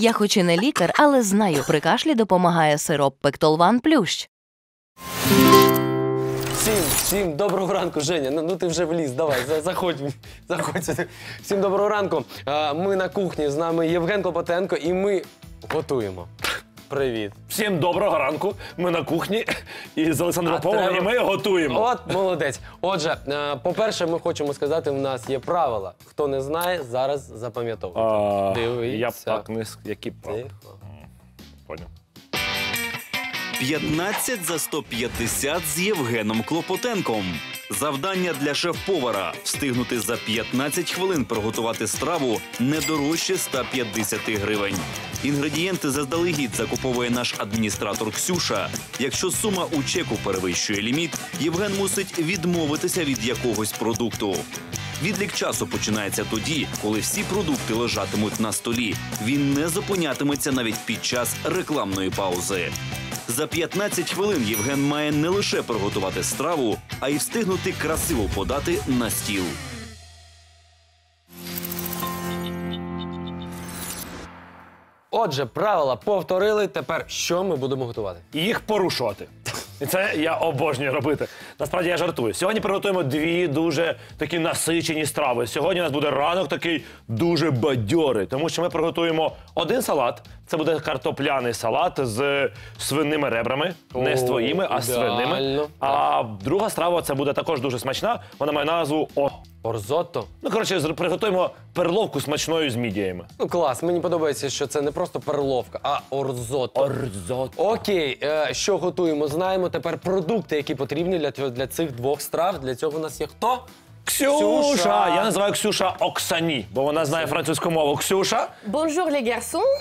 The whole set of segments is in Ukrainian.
Я хоч і не лікар, але знаю, при кашлі допомагає сироп Пектолван Плющ. Всім, всім доброго ранку, Женя. Ну, ну ти вже вліз, давай, за- заходь, заходь. Всім доброго ранку. Ми на кухні, з нами Євген Клопотенко, і ми готуємо. Привіт. Всім доброго ранку. Ми на кухні і з Олександром А Поповим, треба- і ми готуємо. От молодець. Отже, е, по-перше, ми хочемо сказати, в нас є правила. Хто не знає, зараз запам'ятовуйте. А, Дивіться. Я б так не с- які правила. Тихо. Поняв. 15 за 150 з Євгеном Клопотенком. Завдання для шеф-повара встигнути за 15 хвилин приготувати страву не дорожче 150 гривень. Інгредієнти заздалегідь закуповує наш адміністратор Ксюша. Якщо сума у чеку перевищує ліміт, Євген мусить відмовитися від якогось продукту. Відлік часу починається тоді, коли всі продукти лежатимуть на столі. Він не зупинятиметься навіть під час рекламної паузи. За 15 хвилин Євген має не лише приготувати страву, а й встигнути красиво подати на стіл. Отже, правила повторили. Тепер що ми будемо готувати? І їх порушувати. І це я обожнюю робити. Насправді я жартую. Сьогодні приготуємо дві дуже такі насичені страви. Сьогодні у нас буде ранок такий дуже бадьорий, тому що ми приготуємо один салат. Це буде картопляний салат з свиними ребрами, не з твоїми, а з свиними. ідеально. А друга страва це буде також дуже смачна. Вона має назву О. Орзотто. Ну коротше, зр- приготуємо перловку смачною з мідіями. Ну клас, мені подобається, що це не просто перловка, а орзотто. Орзот. Окей, е, що готуємо? Знаємо тепер продукти, які потрібні для, цього- для цих двох страв. Для цього у нас є хто? Ксюша! Ксюша! Я називаю Ксюша Оксані, бо вона знає французьку мову. Ксюша. Bonjour les garçons.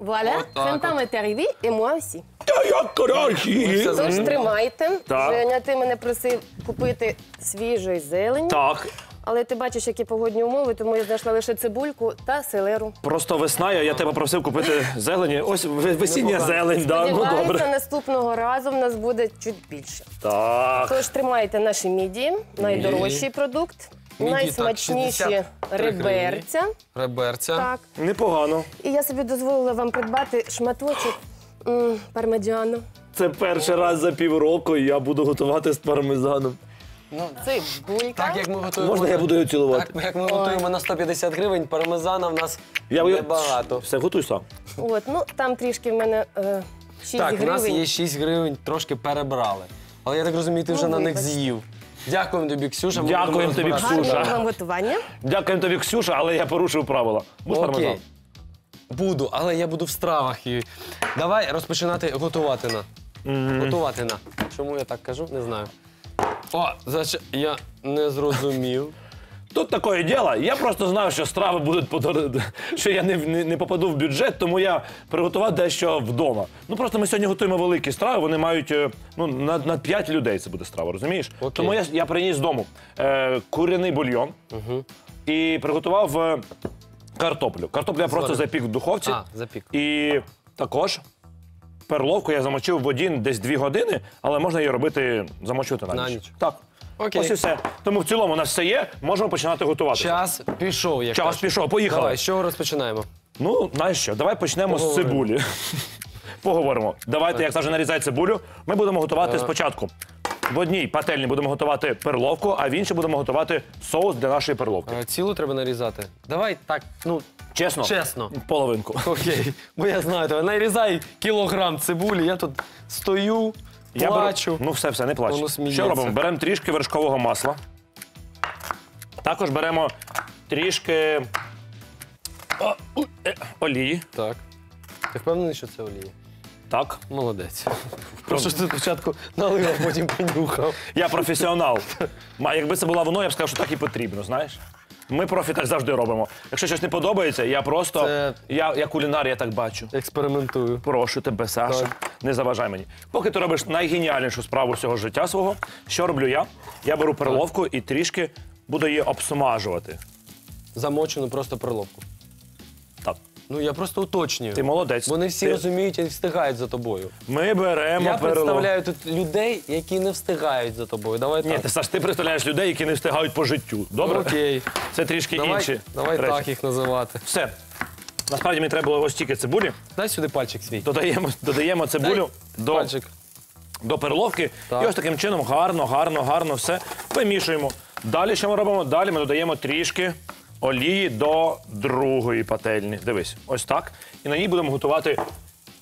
Voilà, Вот так printemps est arrivé et moi aussi. Та як краще. Тож тримайте. Так. Женя, ти мене просив купити свіжої зелені. Так, Але ти бачиш, які погодні умови, тому я знайшла лише цибульку та селеру. просто весна, я тебе просив купити зелені. Ось весіння зелень, да, ну Сподіваюся, добре. наступного разу в нас буде чуть більше. Так. Тож тримайте наші мідії, найдорожчий продукт, Мідії, так, найсмачніші 63 реберця. Реберця. Так. Непогано. І я собі дозволила вам придбати шматочок м, пармедіану. Це перший раз за півроку я буду готувати з пармезаном. Цибулька. Так як ми готуємо. Можна я буду його цілувати? Так, як ми готуємо на 150 гривень, пармезана в нас Я небагато. Все, готуй сам. От, ну там трішки в мене е, 6 Так, у гривень. нас є 6 гривень, трошки перебрали. Але я так розумію, ти вже Ну, на них вибачте. з'їв. Дякуємо тобі, Ксюша. ми Дякуємо будемо тобі, розбиратися. Ксюша. Гарного вам готування. Дякуємо тобі, Ксюша, але я порушив правила. Будеш пармезан? Окей. Буду, але я буду в стравах. І... Давай розпочинати готувати на. Готувати на. Чому я так кажу? Не знаю. О, зач... я не зрозумів. Тут таке діло. Я просто знав, що страви будуть подор- що я не, не, не попаду в бюджет, тому я приготував дещо вдома. Ну просто ми сьогодні готуємо великі страви. Вони мають е, ну на, на 5 людей. Це буде страва, розумієш? Окей. Тому я, я приніс з дому е, куряний бульйон і приготував е, картоплю. Картоплю я просто Зварив. запік в духовці. А, запік. І також перловку я замочив в воді десь дві години, але можна її робити замочувати на ніч. На ніч. Так. Окей. Ось і все. Тому в цілому у нас все є. Можемо починати готувати. Час пішов, як Час кажуть. пішов, поїхали. Давай, з чого розпочинаємо? Ну, знаєш що, давай почнемо з Поговоримо. цибулі. Поговоримо. Давайте, як завжди, нарізай цибулю. Ми будемо готувати спочатку. В одній пательні будемо готувати перловку, а в іншій будемо готувати соус для нашої перловки. Е, Цілу треба нарізати. Давай так, ну, Чесно? чесно. Половинку. Окей. Бо я знаю тебе. Нарізай кілограм цибулі, я тут стою, Я плачу. Ну, все, все, не плач. Воно сміється. Що робимо? Беремо трішки вершкового масла. Також беремо трішки о, у, е, олії. Так. Ти впевнений, що це олія? Так. Молодець. Просто ж ти спочатку налив, а потім понюхав. Я професіонал. Ма, якби це була воно, я б сказав, що так і потрібно, знаєш? Ми профі так завжди робимо. Якщо щось не подобається, я просто. Це- Я, я кулінар, я так бачу. Експериментую. Прошу тебе, Саша, Так. не заважай мені. Поки ти робиш найгеніальнішу справу всього життя свого, що роблю я? Я беру перловку і трішки буду її обсмажувати. Замочену просто перловку. Так. Ну я просто уточнюю. Ти молодець. Вони всі Ти- розуміють і встигають за тобою. Ми беремо Я перловку. представляю тут людей, які не встигають за тобою. Давай Ні, так. ти Саш, ти представляєш людей, які не встигають по життю. Добре? Окей. Це трішки Давай, інші. давай речі. так їх називати. Все. Насправді мені треба було ось тільки цибулі. Дай сюди пальчик свій. Додаємо, додаємо цибулю до, Пальчик. до перловки. Так. І ось таким чином гарно, гарно, гарно все вимішуємо. Далі що ми робимо? Далі ми додаємо трішки олії до другої пательні. Дивись, ось так. І на ній будемо готувати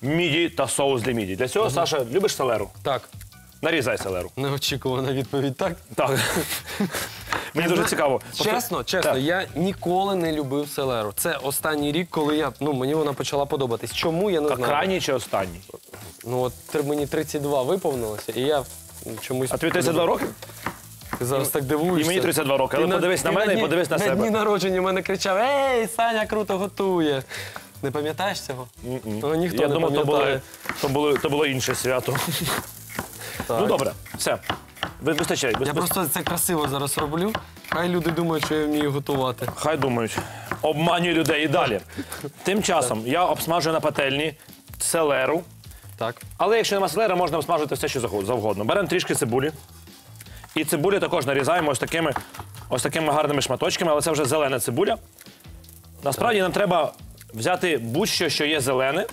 міді та соус для міді. Для цього, Саша, любиш селеру? Так. Нарізай селеру. Неочікувана відповідь, так? Так. Мені дуже цікаво. Чесно, чесно, Так. я ніколи не любив селеру. Це останній рік, коли я ну мені вона почала подобатись. Чому я не знаю. крайній чи останній? Ну от тр- мені 32 виповнилося, і я чомусь. А тобі 32 роки? Ти зараз так дивуєшся. І мені 32 роки. Ти Але подивись на ти мене і дні- подивись на На себе. дні народження мене кричав: Ей, Саня круто готує. Не пам'ятаєш цього? Ніхто Я не думав, то, пам'ятає. то, було, то було інше свято. Так. Ну добре, все. Ви- Вистачає. Я просто це красиво зараз роблю. Хай люди думають, що я вмію готувати. Хай думають. Обманюю людей і далі. Тим часом я обсмажую на пательні селеру. Так. Але якщо нема селери, можна обсмажити все, що заход- завгодно. Беремо трішки цибулі. І цибулю також нарізаємо ось такими, ось такими гарними шматочками, але це вже зелена цибуля. Насправді нам треба взяти будь-що, що є зелене.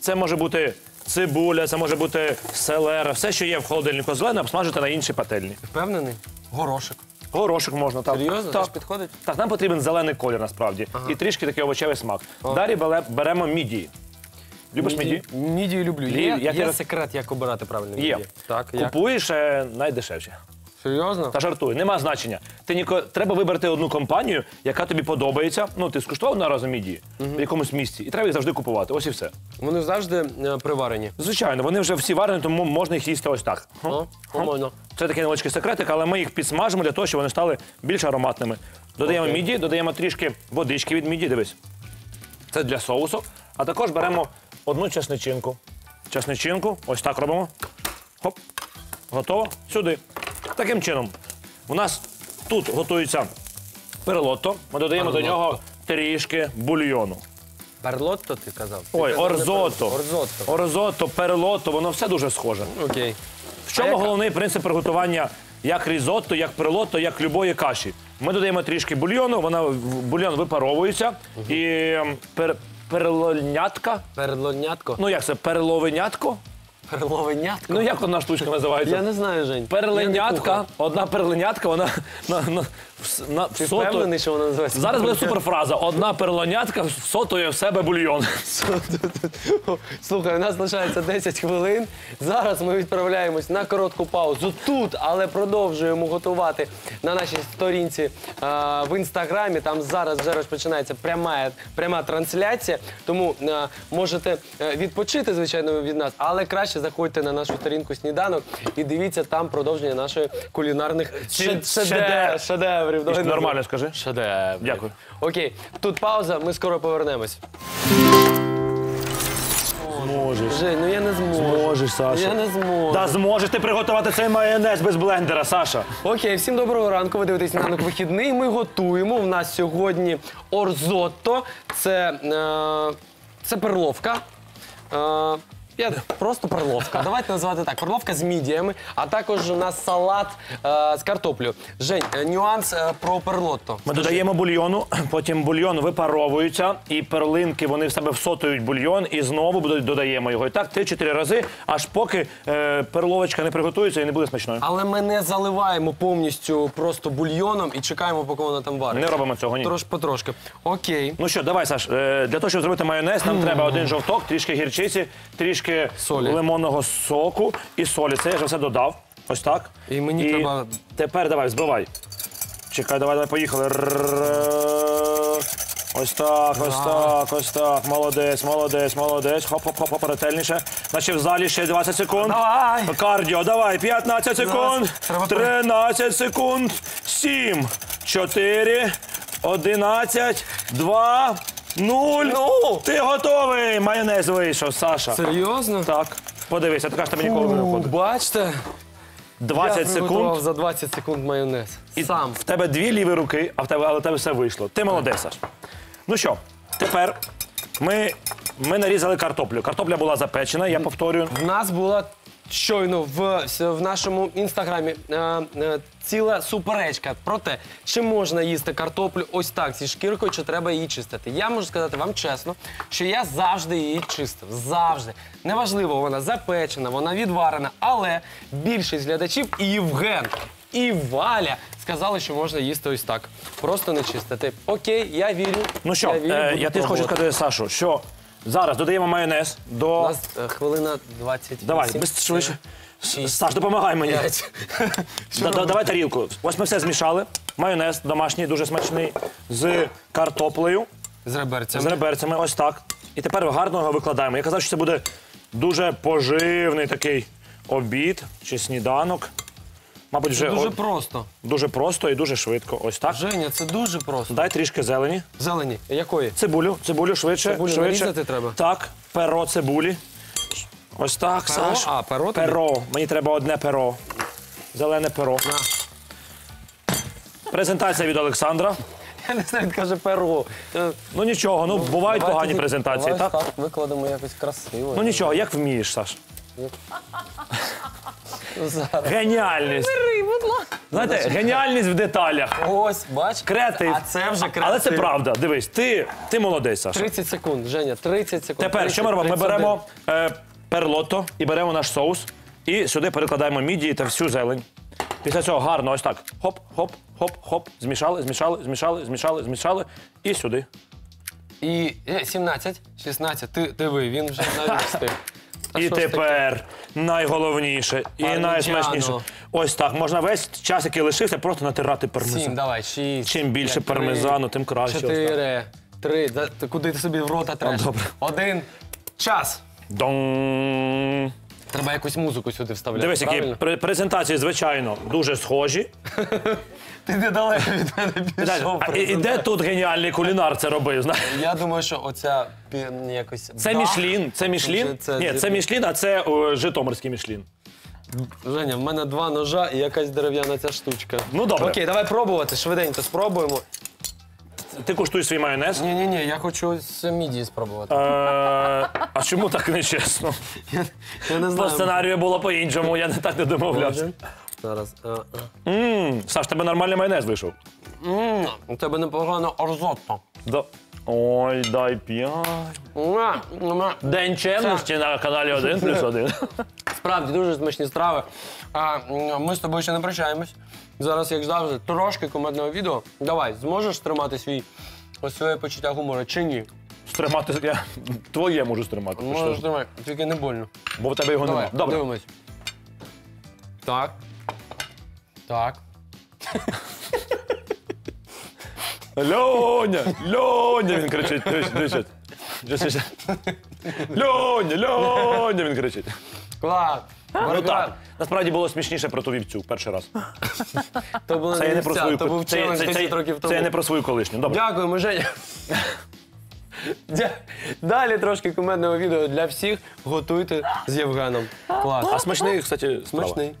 Це може бути цибуля, це може бути селера, все, що є в холодильнику зелене, обсмажити на іншій пательні. Впевнений? Горошок. Горошок можна, так. Серйозно? Так. Теж підходить? Так, нам потрібен зелений колір насправді. І трішки такий овочевий смак. Далі беремо мідії. Любиш мідії? Мідію люблю. Є, як є я- секрет, як обирати правильно Є. Так, як? Купуєш е, найдешевші. Серйозно? Та жартую, нема значення. Ти ніко... Треба вибрати одну компанію, яка тобі подобається. Ну, ти скуштував на разом мідії в якомусь місці, і треба їх завжди купувати. Ось і все. Вони завжди е, приварені. Звичайно, вони вже всі варені, тому можна їх їсти ось так. О, нормально. Це такий невеличкий секретик, але ми їх підсмажимо для того, щоб вони стали більш ароматними. Додаємо Окей. міді, додаємо трішки водички від міді, дивись. Це для соусу. А також беремо одну чесничинку. Чесничинку, ось так робимо. Хоп. Готово. Сюди. Таким чином. У нас тут готується перелотто. Ми додаємо до нього трішки бульйону. Барлотто ти казав? Ой, казав не орзото. Орзотто. Орзото, перелотто, воно все дуже схоже. Окей. В чому яка? головний принцип приготування як різотто, як прилотто, як любої каші? Ми додаємо трішки бульйону, вона бульйон випаровується і ем, пер, перелонятка. Перлонятко? Ну як це? Переловенятко? Перловенятко? Ну як одна штучка називається? Я не знаю, Жень. Я кухар. одна перленятка, вона на, на, в- на, Ти всото- впевнений, що вона називається? Зараз буде суперфраза. Одна перелонятка всотує в себе бульйон. Слухай, у нас лишається 10 хвилин. Зараз ми відправляємось на коротку паузу тут, але продовжуємо готувати на нашій сторінці а, в інстаграмі. Там зараз вже розпочинається пряма, пряма трансляція. Тому а, можете е, відпочити, звичайно, від нас, але краще заходьте на нашу сторінку сніданок і дивіться там продовження нашої кулінарних Шед- шед- шедевр. Шедеврів. Давай Нормально скажи. Шедевр. Дякую. Окей, тут пауза, ми скоро повернемось. Зможеш. Жень, ну я не зможу. Зможеш, Саша. Я не зможу. Та зможеш ти приготувати цей майонез без блендера, Саша. Окей, всім доброго ранку. Ви дивитесь ранок вихідний. Ми готуємо. У нас сьогодні орзотто. Це, е, це перловка. Е, я просто перловка. Давайте називати так. Перловка з мідіями, а також у нас салат е, з картоплею. Жень, е, нюанс е, про перлотто. Ми додаємо бульйону, потім бульйон випаровується, і перлинки вони в себе всотують бульйон, і знову додаємо його. І так 3-4 рази, аж поки е, перловочка не приготується і не буде смачною. Але ми не заливаємо повністю просто бульйоном і чекаємо, поки вона там варить. Не робимо цього ні. Трош потрошки. Окей. Ну що, давай, Саш, е, для того, щоб зробити майонез, нам треба один жовток, трішки гірчиці, трішки Солі. лимонного соку і солі. Це я вже все додав. Ось так. І мені треба- Тепер давай, збивай. Чекай, давай, давай, поїхали. Р-р-р. Ось так, ось так, ось так. Молодець, молодець, молодець. Хоп-хоп-хоп, ретельніше. Значить, в залі ще 20 секунд. Давай. Кардіо, давай, 15 секунд, Треба 13 секунд, 7, 4, 11, 2, 0. Ну! Ти готовий! Майонез вийшов, Саша. Серйозно? Так, подивися, така ж тебе ніколи не Фу, виходить. Бачите? 20 я приготував секунд. за 20 секунд майонез. І Сам. В тебе дві ліві руки, а в тебе, але в тебе все вийшло. Ти молодець, Саш. Ну що, тепер ми, ми нарізали картоплю. Картопля була запечена, я повторюю. В нас була щойно в, в нашому інстаграмі е, е, ціла суперечка про те, чи можна їсти картоплю ось так зі шкіркою, чи треба її чистити. Я можу сказати вам чесно, що я завжди її чистив. Завжди. Неважливо, вона запечена, вона відварена, але більшість глядачів і Євген. І Валя сказали, що можна їсти ось так. Просто не чистити. Окей, я вірю. Ну що, я, вірю, е, буду я теж хочу пробувати. сказати, Сашу, що зараз додаємо майонез У до. нас е, хвилина 20. Давай, без швидше. С- Саш, допомагай мені. Да- да- Давай тарілку. Ось ми все змішали. Майонез домашній, дуже смачний, з картоплею, З реберцями. з реберцями, ось так. І тепер гарно його викладаємо. Я казав, що це буде дуже поживний такий обід чи сніданок. Мабуть, вже Дуже о- просто. дуже просто і дуже швидко. Ось так. Женя, це дуже просто. Дай трішки зелені. Зелені. Якої? Цибулю, цибулю швидше. Цибулю швидше. нарізати треба? Так, перо цибулі. Ось так, Перо? Саш. А, перо тобі? Перо. Мені треба одне перо. Зелене перо. Презентація від Олександра. Я не знаю, він каже перо. Е, Ну нічого, ну бувають давай погані тоді- презентації, давай так? так викладемо якось красиво. Ну нічого, як вмієш, Саш. Ну, зараз. Геніальність. Знаєте, геніальність в деталях. Ось, бач. Креатив. А це вже креатив. Але це правда. Дивись, ти, ти молодець, Саша. 30 секунд, Женя, 30 секунд. Тепер 30, що ми робимо? Ми 31. беремо е, перлотто і беремо наш соус. І сюди перекладаємо мідії та всю зелень. Після цього гарно ось так. Хоп, хоп, хоп, хоп. Змішали, змішали, змішали, змішали, змішали. І сюди. І е, 17, 16, ти диви, він вже навіть встиг. А і що ж таке? тепер найголовніше і Парміджано. найсмачніше. Ось так. Можна весь час, який лишився, просто натирати пармезан. Сім, давай, шість. Чим більше п'ять, три, пармезану, тим краще. Ось так. Чотири, три. Да, ти куди ти собі в рота треш? добре. Один. Час. Дон. Треба якусь музику сюди вставляти. Дивись, які правильно? пре- презентації, звичайно, дуже схожі. Ти недалеко від мене пішов. А, і, і де тут геніальний кулінар це робив? знаєш? Я думаю, що оця пі- якось. Це. Мішлін. Це Мішлін. Це- Ні, це Мішлін, а це о, Житомирський Мішлін. Женя, в мене два ножа і якась дерев'яна ця штучка. Ну, добре. Окей, давай пробувати. Швиденько спробуємо. Ти куштуй свій майонез. Ні, ні, ні, я хочу з мідії спробувати. Е, а чому так нечесно? Я не По знаю. сценарію було по-іншому, я не так не домовлявся. Зараз. а. М, Саш, тебе нормальний майонез вийшов. М, У тебе непогано орзотто. Да. Ой, дай п'ять. День чемності на каналі 1 плюс 1. Справді дуже смачні страви. А, м, ми з тобою ще не прощаємось. Зараз, як завжди, трошки комедного відео. Давай, зможеш тримати свій ось своє почуття гумору чи ні? Стримати я твоє можу стримати. ти що Можеш ж. тримати, тільки не больно. Бо в тебе його Давай, немає. Добре. дивимось. Так. Так. Льоня! Льоня! Він кричить. Дивись, дивись. Льоня! Льоня! Він кричить. Клас. Ну так. Насправді було смішніше про ту вівцю перший раз. То було Це я не про свою то був це, челендж це, 10 це, років тому. це я не про свою колишню. Добре. Дякуємо, Женя. Дя- Далі трошки комедного відео для всіх. Готуйте з Євгеном. Клас. А смачний, кстати, справа. Смачний.